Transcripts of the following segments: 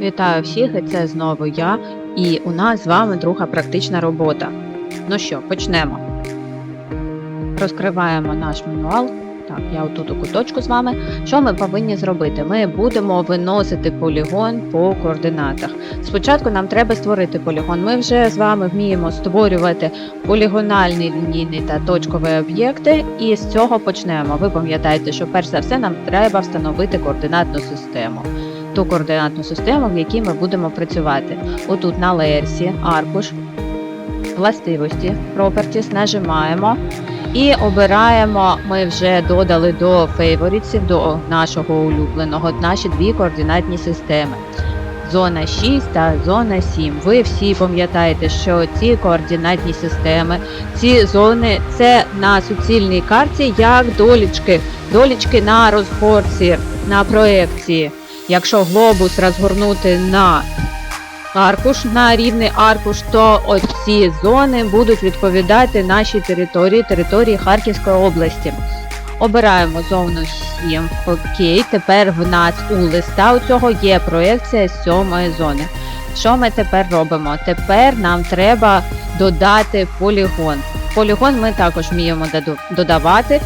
Вітаю всіх, і це знову я. І у нас з вами друга практична робота. Ну що, почнемо. Розкриваємо наш мануал. Так, я отут у куточку з вами. Що ми повинні зробити? Ми будемо виносити полігон по координатах. Спочатку нам треба створити полігон. Ми вже з вами вміємо створювати полігональні лінійні та точкові об'єкти, і з цього почнемо. Ви пам'ятаєте, що перш за все нам треба встановити координатну систему. Ту координатну систему, в якій ми будемо працювати. Отут на леєрсі, аркуш, властивості, Properties, нажимаємо і обираємо, ми вже додали до фейворітів, до нашого улюбленого, наші дві координатні системи. Зона 6 та зона 7. Ви всі пам'ятаєте, що ці координатні системи, ці зони це на суцільній карті як долічки, долічки на розгорці, на проекції. Якщо глобус розгорнути на аркуш, на рівний аркуш, то оці зони будуть відповідати нашій території, території Харківської області. Обираємо зону 7. Окей, тепер в нас у листа у цього є проекція сьомої зони. Що ми тепер робимо? Тепер нам треба додати полігон. Полігон ми також вміємо додавати.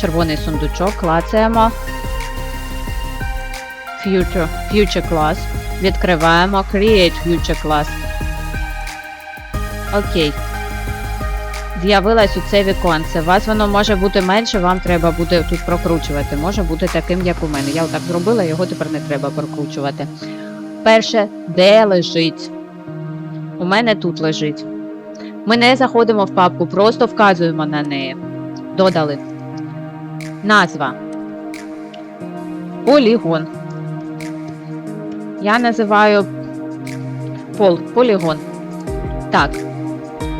Червоний сундучок клацаємо. Future, future class. Відкриваємо Create Future Class. Окей. З'явилось у це віконце. У вас воно може бути менше, вам треба буде тут прокручувати. Може бути таким, як у мене. Я отак зробила, його тепер не треба прокручувати. Перше, де лежить? У мене тут лежить. Ми не заходимо в папку, просто вказуємо на неї. Додали. Назва. Полігон. Я називаю пол, полігон. Так.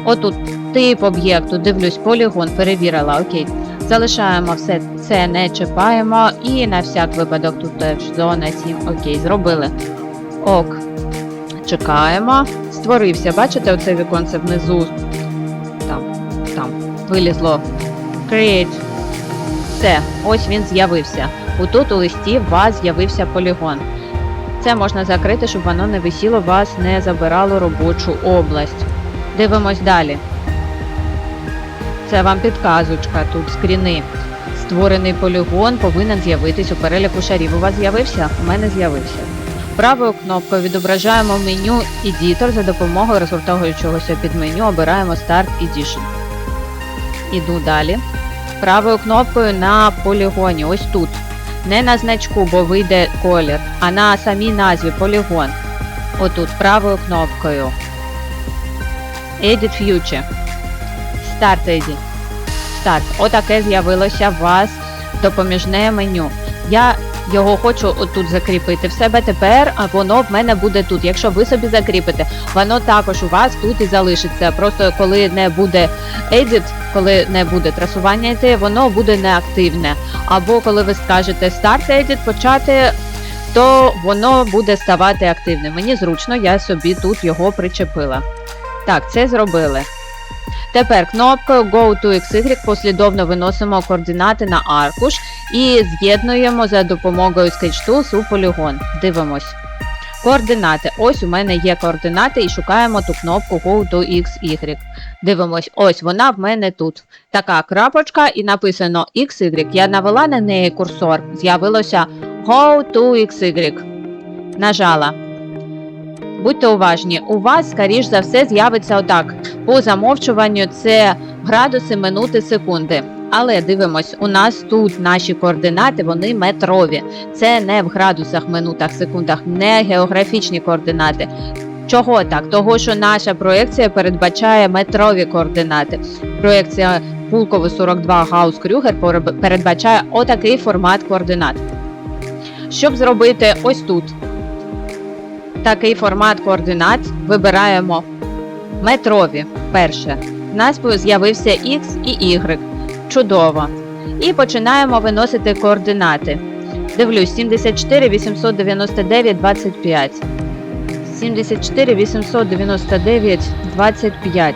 Отут тип об'єкту, дивлюсь, полігон, перевірила, окей. Залишаємо все це, не чіпаємо. І на всяк випадок тут теж зона 7. Окей, зробили. Ок. Чекаємо. Створився. Бачите, оце віконце внизу. Там, там. Вилізло. Create. Все, ось він з'явився. Отут у листі у вас з'явився полігон. Це можна закрити, щоб воно не висіло, вас не забирало робочу область. Дивимось далі. Це вам підказочка, тут скріни. Створений полігон повинен з'явитись у переліку шарів. У вас з'явився? У мене з'явився. Правою кнопкою відображаємо меню Editor за допомогою розгортовуючогося під меню обираємо Start Edition. Іду далі. Правою кнопкою на полігоні, ось тут. Не на значку, бо вийде колір, а на самій назві полігон. Отут правою кнопкою. Edit Future. Start Edit. Start. Отаке з'явилося у вас допоміжне меню. Я його хочу отут закріпити в себе тепер, а воно в мене буде тут. Якщо ви собі закріпите, воно також у вас тут і залишиться. Просто коли не буде edit, коли не буде трасування йти, воно буде неактивне. Або коли ви скажете Start Edit почати, то воно буде ставати активним. Мені зручно, я собі тут його причепила. Так, це зробили. Тепер кнопкою Go to XY послідовно виносимо координати на аркуш і з'єднуємо за допомогою Sketch Tools у полігон. Дивимось. Координати. Ось у мене є координати і шукаємо ту кнопку Go to XY. Дивимось, ось вона в мене тут. Така крапочка і написано XY. Я навела на неї курсор, з'явилося Go to XY. Нажала. Будьте уважні, у вас, скоріш за все, з'явиться отак. По замовчуванню це градуси, минути, секунди. Але дивимось, у нас тут наші координати, вони метрові. Це не в градусах, минутах, секундах, не географічні координати. Чого так? Того, що наша проекція передбачає метрові координати. Проекція Пулково 42 Гаус Крюгер передбачає отакий формат координат. Щоб зробити ось тут такий формат координат, вибираємо метрові. Перше. В нас з'явився X і Y. Чудово. І починаємо виносити координати. Дивлюсь, 74 899 25. 74 899 25.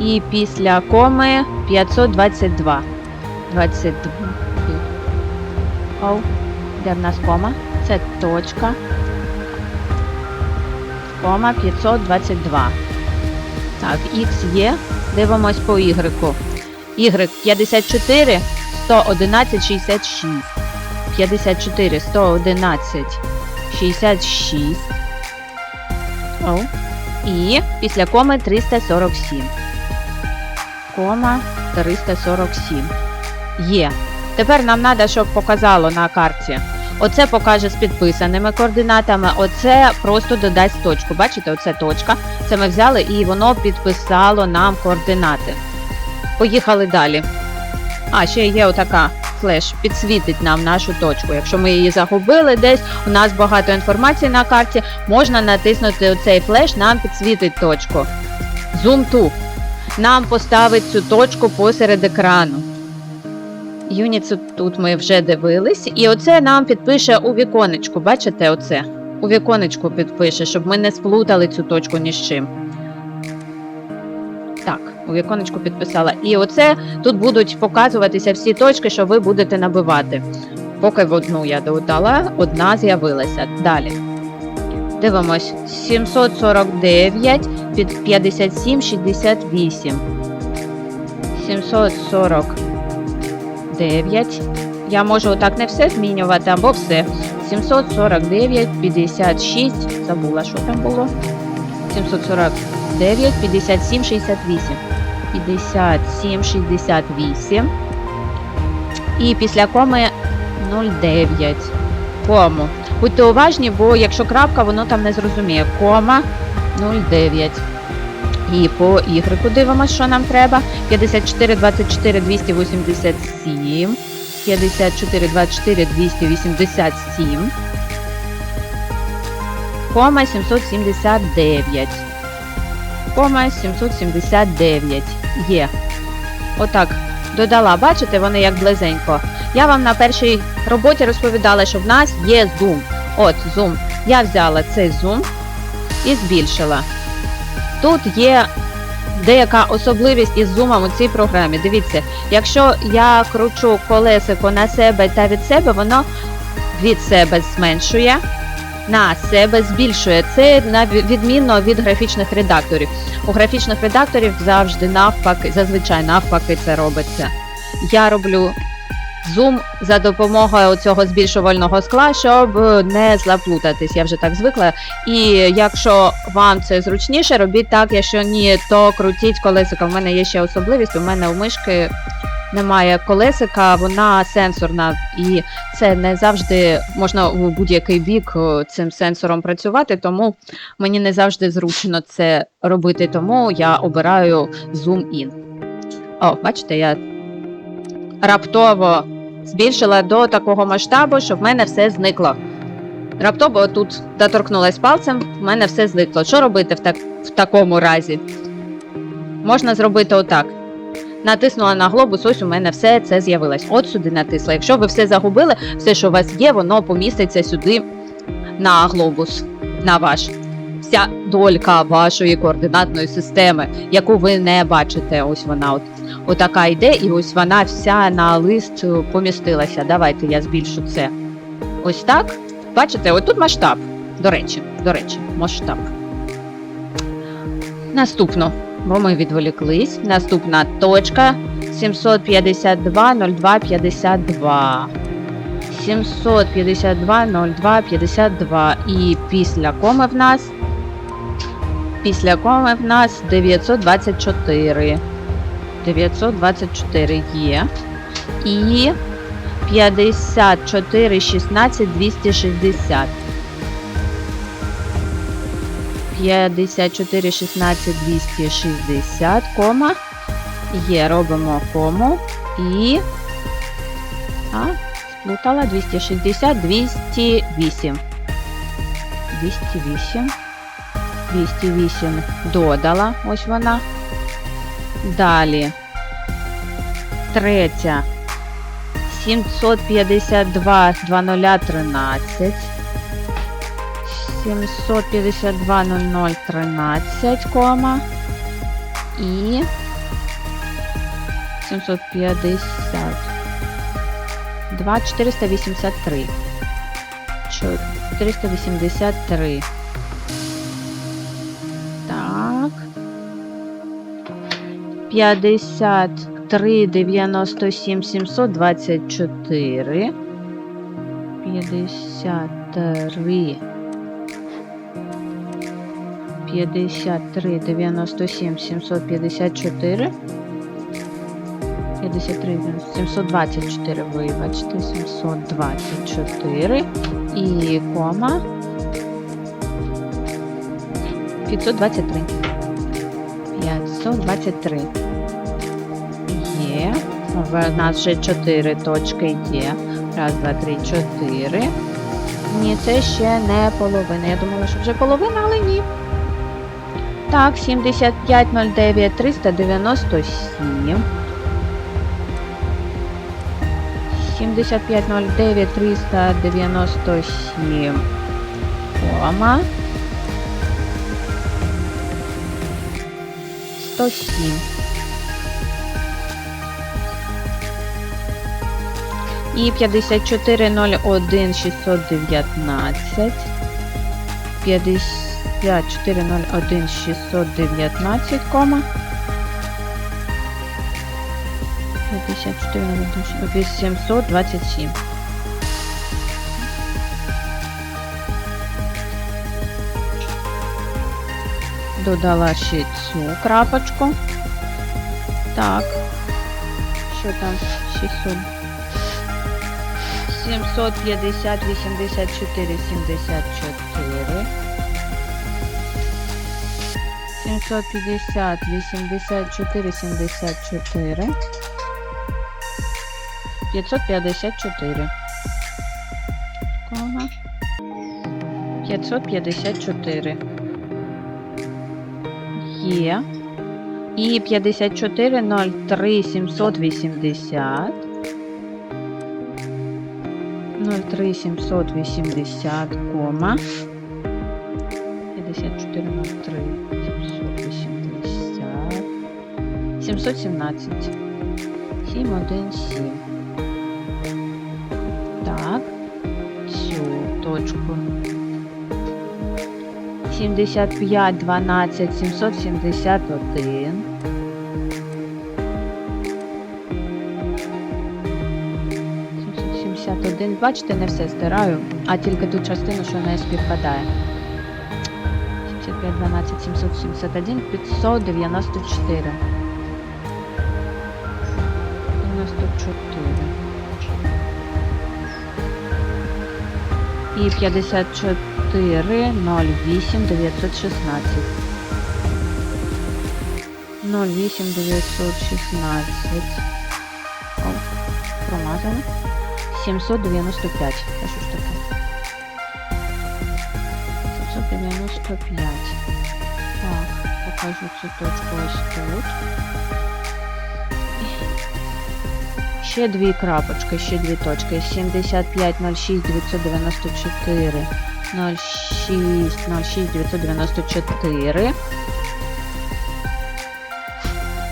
І після коми 522. 22. Оу, де в нас кома? Це точка. Кома 522. Так, Х є. Дивимось по Y. Y 54, 111, 66. 54, 111, 66. О. І після коми 347. Кома 347. Є. Тепер нам треба, щоб показало на карті. Оце покаже з підписаними координатами, оце просто додасть точку. Бачите, оце точка. Це ми взяли і воно підписало нам координати. Поїхали далі. А, ще є отака флеш, підсвітить нам нашу точку. Якщо ми її загубили десь, у нас багато інформації на карті, можна натиснути оцей флеш, нам підсвітить точку. Zoom to. Нам поставить цю точку посеред екрану. Юніцу тут ми вже дивились, і оце нам підпише у віконечку. Бачите, оце? У віконечку підпише, щоб ми не сплутали цю точку ні з чим. Так, у віконечку підписала. І оце тут будуть показуватися всі точки, що ви будете набивати. Поки в одну я додала, одна з'явилася. Далі. Дивимось. 749 під 57, 68. 749. Я можу отак не все змінювати, або все. 749, 56. Забула, що там було. 749, 57, 68. 57, 68. І після коми 09. Кому. Будьте уважні, бо якщо крапка, воно там не зрозуміє. Кома 09. І по Y дивимося, що нам треба. 54, 24, 287. 54, 24, 287. Кома 779. Кома 779. Є. Отак. Додала, бачите, вони як близенько. Я вам на першій роботі розповідала, що в нас є зум. От зум. Я взяла цей зум і збільшила. Тут є деяка особливість із зумом у цій програмі. Дивіться, якщо я кручу колесико на себе та від себе, воно від себе зменшує, на себе збільшує. Це на відмінно від графічних редакторів. У графічних редакторів завжди навпаки, зазвичай навпаки це робиться. Я роблю зум за допомогою цього збільшувального скла, щоб е, не заплутатись. Я вже так звикла. І якщо вам це зручніше, робіть так, якщо ні, то крутіть колесико. У мене є ще особливість. У мене у мишки немає колесика, вона сенсорна, і це не завжди можна у будь-який бік е, цим сенсором працювати, тому мені не завжди зручно це робити. Тому я обираю Zoom In. О, бачите, я раптово збільшила до такого масштабу, щоб в мене все зникло. Раптово тут доторкнулась пальцем, в мене все зникло. Що робити в, так, в такому разі? Можна зробити отак. Натиснула на глобус, ось у мене все це з'явилось. От сюди натисла. Якщо ви все загубили, все, що у вас є, воно поміститься сюди на глобус, на ваш. Вся долька вашої координатної системи, яку ви не бачите. Ось вона от отака йде, і ось вона вся на лист е, помістилася. Давайте я збільшу це. Ось так. Бачите, ось тут масштаб. До речі, до речі, масштаб. Наступно, бо ми відволіклись. Наступна точка 752 02 52. 752 02 52. І після коми в нас. Після коми в нас 924. 924 є. І 54 16 260. 54 16 260, кома. Є, робимо кому. І. А, сплутала 260, 208. 208. 208 додала. Ось вона. Далі. Третя. 752 2013. 752 0013, кома. І 750. 2 483. 483. 53, 97, 724. 53. 53, 97, 754. 53, 724, вибачте, 724 і кома 523. 523. Є. В нас вже 4 точки є. Раз, два, три, чотири. Ні, це ще не половина. Я думала, що вже половина, але ні. Так, 7509 397. 7509 397. Кома. 107. І 5401 619. 5401 619, кома. 5401 827. Додала ще цю крапочку. Так. Що там? 600. 750, 84, 74. 750, 84, 74. 554. Кого? 554. Є. І 54, 03, 780. 03 780, кома 54 03 780 717 717 75 12 771 771. Бачите, не все стираю, а тільки ту частину, що не співпадає. 75, 12, 771, 594. І 54, 08, 916. 08, 916. О, промазано. 795. Та що ж таке? 795. Так, покажу цю точку ось тут. Ще дві крапочки, ще дві точки. 75, 06, 994, 06, 06, 994.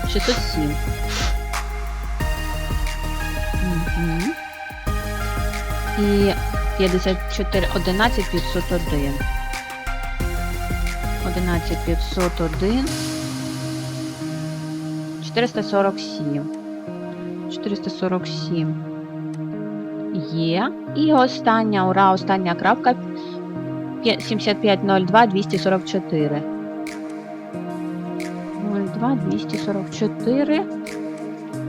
607. Угу. І 54, 11, 501. 11, 501. 447. 447. Є. І остання, ура, остання крапка. П'я- 7502 244. 02 244.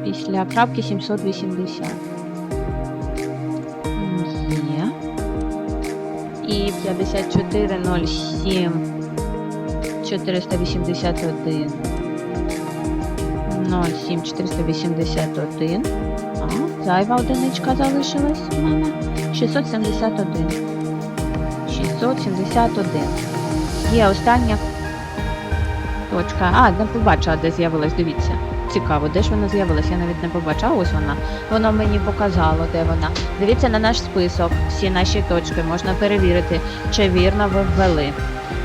Після крапки 780. Є. І 5407 481 07 481. А, зайва одиничка залишилась у мене. 671. 671. Є остання точка. А, не побачила, де з'явилась, дивіться. Цікаво, де ж вона з'явилась? Я навіть не побачила. Ось вона. Воно мені показало, де вона. Дивіться на наш список, всі наші точки. Можна перевірити, чи вірно ви ввели.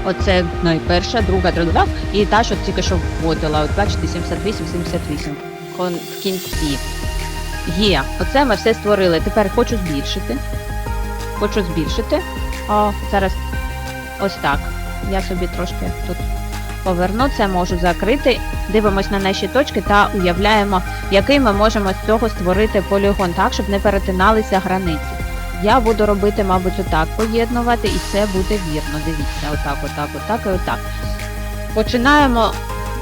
Оце найперша, друга, третя, і та, що тільки що вводила. От бачите, 78, 78 Кон- в кінці. Є. Оце ми все створили. Тепер хочу збільшити. Хочу збільшити. О, зараз ось так. Я собі трошки тут поверну, це можу закрити. Дивимось на наші точки та уявляємо, який ми можемо з цього створити полігон, так, щоб не перетиналися границі. Я буду робити, мабуть, отак поєднувати, і це буде вірно. Дивіться, отак, отак, отак і отак. Починаємо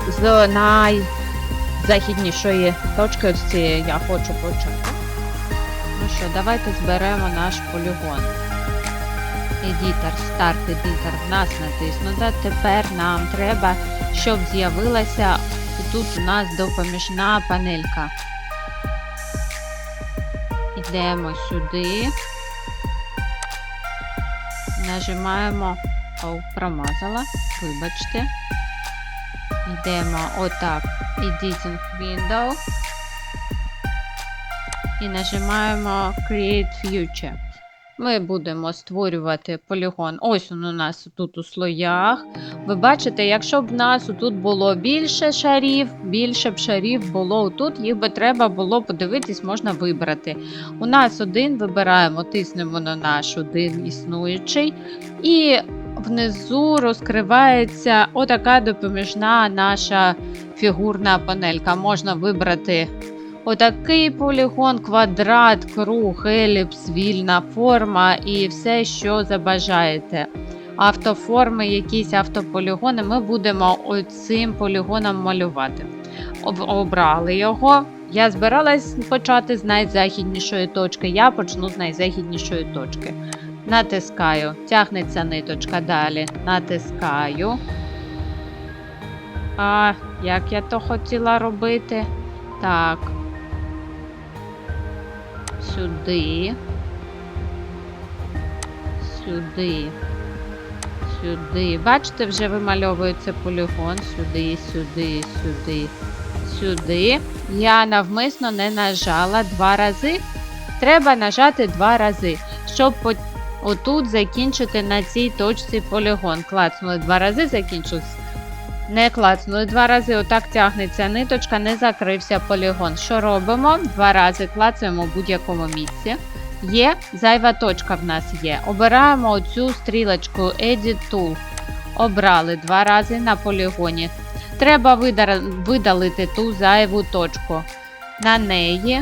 з найзахіднішої точки. Ось цієї я хочу почати. Ну що, давайте зберемо наш полігон. Едітор, старт едітор в нас натиснуто. Тепер нам треба, щоб з'явилася тут у нас допоміжна панелька. Йдемо сюди. Нажимаємо. Оу, промазала. Вибачте. Йдемо отак. Editing Window. І нажимаємо Create Future. Ми будемо створювати полігон. Ось він у нас тут у слоях. Ви бачите, якщо б в нас тут було більше шарів, більше б шарів було тут, їх би треба було подивитись, можна вибрати. У нас один вибираємо, тиснемо на наш один існуючий. І внизу розкривається отака допоміжна наша фігурна панелька. Можна вибрати Отакий полігон, квадрат, круг, еліпс, вільна форма і все, що забажаєте. Автоформи, якісь автополігони, ми будемо оцим полігоном малювати. Обрали його. Я збиралась почати з найзахіднішої точки. Я почну з найзахіднішої точки. Натискаю, тягнеться ниточка далі. Натискаю. А, як я то хотіла робити? Так. Сюди. Сюди. Сюди. Бачите, вже вимальовується полігон. Сюди, сюди, сюди, сюди. Я навмисно не нажала два рази. Треба нажати два рази, щоб отут закінчити на цій точці полігон. Клацнули два рази, закінчився. Не клацнули два рази, отак тягнеться ниточка, не закрився полігон. Що робимо? Два рази клацаємо в будь-якому місці. Є зайва точка в нас є. Обираємо оцю стрілочку Edit Tool. Обрали два рази на полігоні. Треба видалити ту зайву точку. На неї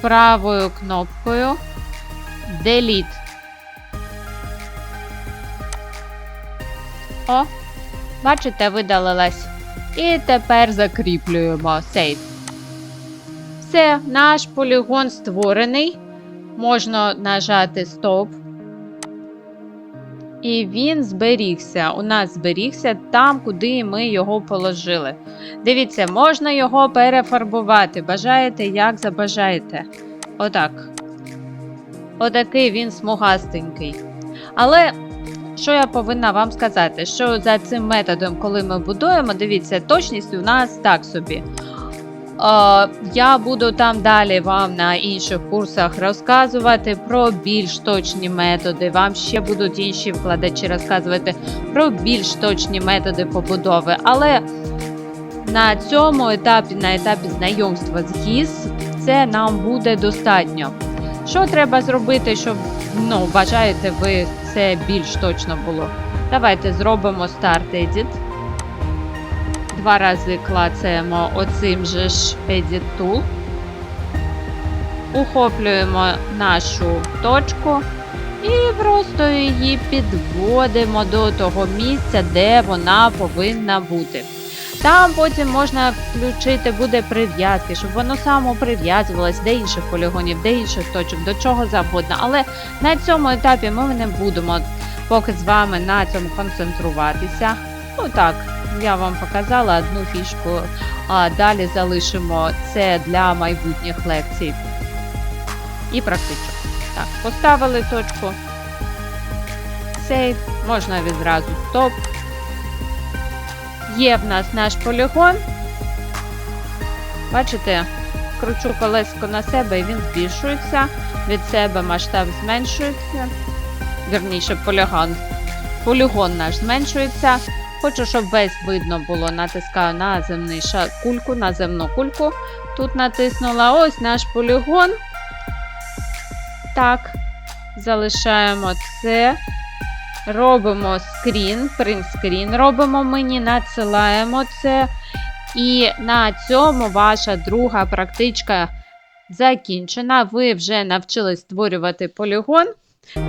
правою кнопкою Delete. О, Бачите, видалилась. І тепер закріплюємо Save. Все, наш полігон створений. Можна нажати Стоп. І він зберігся. У нас зберігся там, куди ми його положили. Дивіться, можна його перефарбувати. Бажаєте, як забажаєте. Отак. Отакий він смугастенький. Але що я повинна вам сказати? Що за цим методом, коли ми будуємо, дивіться, точність у нас так собі. Я буду там далі вам на інших курсах розказувати про більш точні методи. Вам ще будуть інші вкладачі розказувати про більш точні методи побудови. Але на цьому етапі, на етапі знайомства з ГІС, це нам буде достатньо. Що треба зробити, щоб ну, бажаєте ви це більш точно було? Давайте зробимо Start Edit. Два рази клацаємо оцим же ж Edit Tool. Ухоплюємо нашу точку і просто її підводимо до того місця, де вона повинна бути. Там потім можна включити буде прив'язки, щоб воно само прив'язувалось до інших полігонів, до інших точок, до чого завгодно. Але на цьому етапі ми не будемо поки з вами на цьому концентруватися. Ну так, я вам показала одну фішку, а далі залишимо це для майбутніх лекцій. І практичок. Так, поставили точку. Сейв, можна відразу стоп. Є в нас наш полігон. Бачите, кручу колесико на себе і він збільшується. Від себе масштаб зменшується. Вірніше, полігон. Полігон наш зменшується. Хочу, щоб весь видно було. Натискаю на земний ша... кульку, на земну кульку. Тут натиснула ось наш полігон. Так, залишаємо це. Робимо скрін, принтскрін робимо мені, надсилаємо це. І на цьому ваша друга практичка закінчена. Ви вже навчились створювати полігон.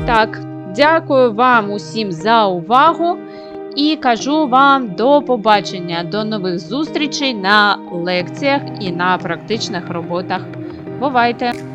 Так, дякую вам усім за увагу і кажу вам до побачення, до нових зустрічей на лекціях і на практичних роботах. Бувайте!